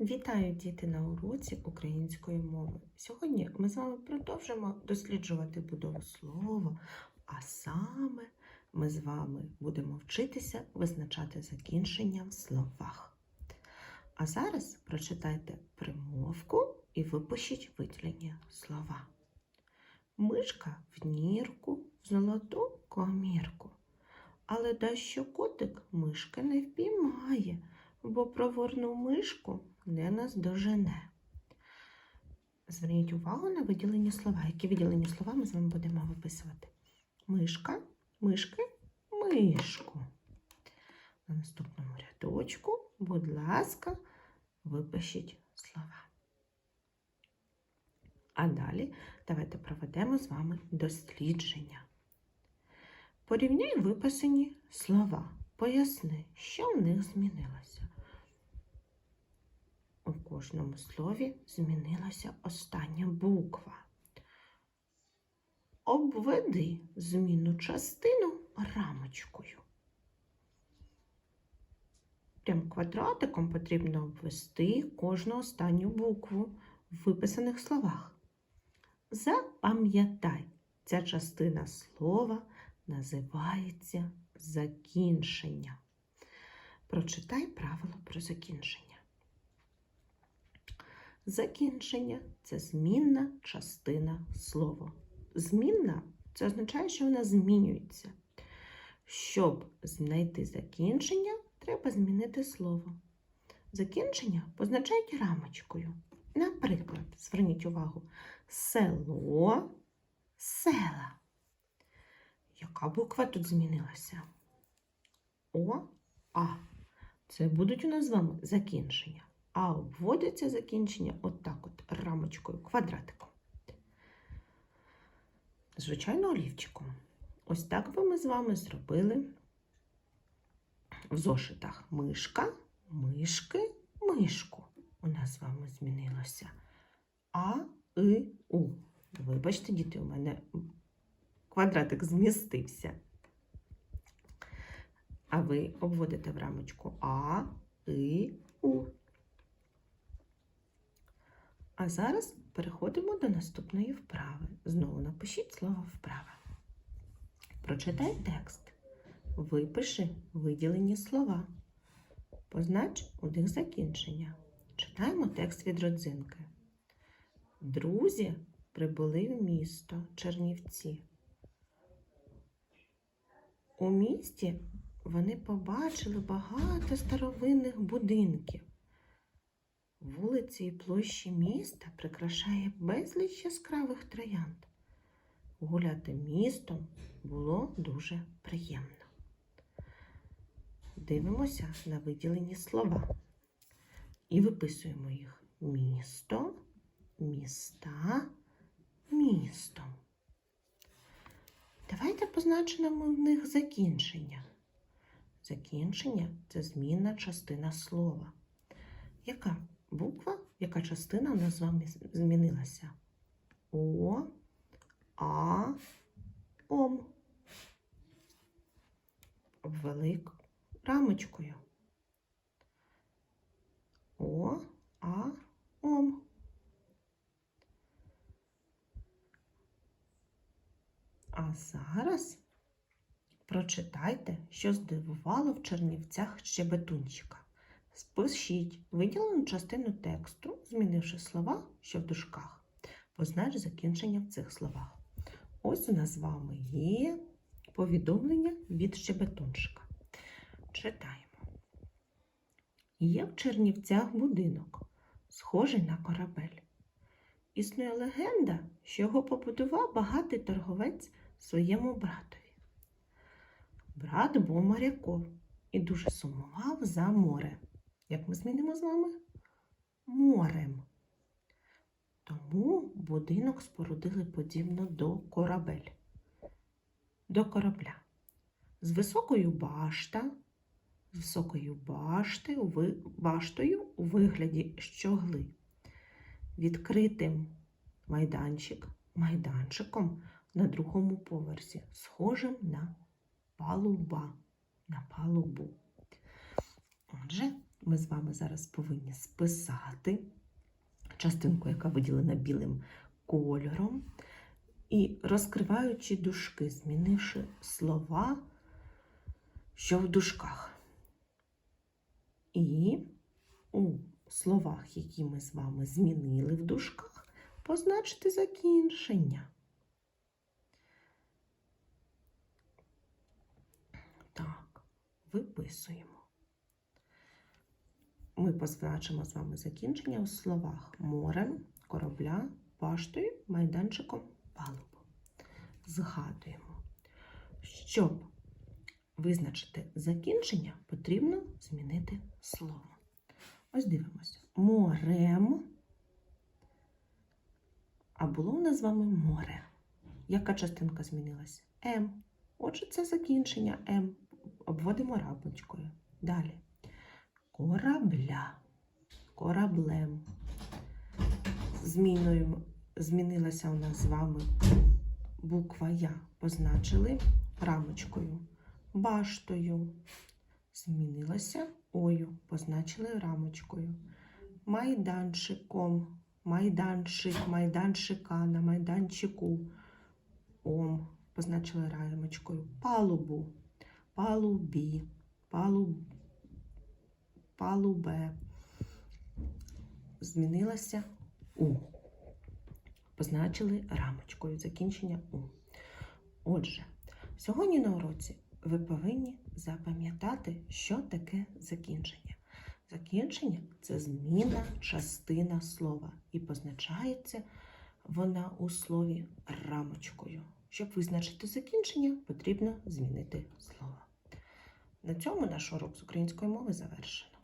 Вітаю діти на уроці української мови. Сьогодні ми з вами продовжимо досліджувати будову слова, а саме ми з вами будемо вчитися визначати закінчення в словах. А зараз прочитайте примовку і випишіть виділені слова. Мишка в нірку, в золоту комірку. Але дащо котик мишки не впіймає, бо проворну мишку не наздожене. Зверніть увагу на виділені слова. Які виділені слова ми з вами будемо виписувати? Мишка, мишки, мишку. На наступному рядочку, будь ласка, випишіть слова. А далі давайте проведемо з вами дослідження. Порівняй виписані слова. Поясни, що в них змінилося. У кожному слові змінилася остання буква. Обведи зміну частину рамочкою. Прям квадратиком потрібно обвести кожну останню букву в виписаних словах. Запам'ятай, ця частина слова називається закінчення. Прочитай правило про закінчення. Закінчення це змінна частина слова. Змінна це означає, що вона змінюється. Щоб знайти закінчення, треба змінити слово. Закінчення позначають рамочкою. Наприклад, зверніть увагу, село, села. Яка буква тут змінилася? О, А. Це будуть у нас з вами закінчення. А обводяться закінчення отак от рамочкою, квадратиком. Звичайно, олівчиком. Ось так би ми з вами зробили в зошитах мишка, мишки, мишку. У нас з вами змінилося А, И, У. Вибачте, діти, у мене квадратик змістився. А ви обводите в рамочку А, И, У. А зараз переходимо до наступної вправи. Знову напишіть слово вправа. Прочитай текст. Випиши виділені слова. Познач у них закінчення. Читаємо текст від родзинки. Друзі прибули в місто Чернівці. У місті вони побачили багато старовинних будинків. Вулиці і площі міста прикрашає безліч яскравих троянд. Гуляти містом було дуже приємно. Дивимося на виділені слова і виписуємо їх місто, міста, містом. Давайте позначимо в них закінчення. Закінчення це змінна частина слова. Яка буква, яка частина у нас з вами змінилася? О, А, Ом. Обвели рамочкою. О, А, Ом. А зараз прочитайте, що здивувало в Чернівцях щебетунчика. Спишіть виділену частину тексту, змінивши слова, що в дужках. Познач закінчення в цих словах. Ось у нас з вами є повідомлення від щебетунчика. Читаємо. Є в Чернівцях будинок, схожий на корабель. Існує легенда, що його побудував багатий торговець своєму братові. Брат був моряком і дуже сумував за море. Як ми змінимо з вами? Морем. Тому будинок спорудили подібно до корабель. До корабля. З високою башта, з високою баштою, ви- баштою у вигляді щогли. Відкритим майданчик, майданчиком на другому поверсі, схожим на палуба, на палубу. Отже, ми з вами зараз повинні списати частинку, яка виділена білим кольором, і розкриваючи дужки, змінивши слова, що в дужках. І у словах, які ми з вами змінили в дужках, позначити закінчення. Так, виписуємо. Ми позначимо з вами закінчення у словах морем, корабля, баштою, майданчиком, палубу. Згадуємо, щоб визначити закінчення, потрібно змінити слово. Ось дивимося. Морем. А було у нас з вами море. Яка частинка змінилася? М. Отже, це закінчення М. Обводимо рапочкою. Далі. Корабля. Кораблем. Зміною, змінилася у нас з вами буква Я. Позначили рамочкою. Баштою. Змінилася Ою. Позначили рамочкою. Майданчиком. Майданчик, майданчика на майданчику. Ом. Позначили рамочкою. Палубу. Палубі. Палуб палубе. Змінилася У. Позначили рамочкою закінчення У. Отже, сьогодні на уроці ви повинні запам'ятати, що таке закінчення. Закінчення це зміна частина слова і позначається вона у слові рамочкою. Щоб визначити закінчення, потрібно змінити слово. На цьому наш урок з української мови завершено.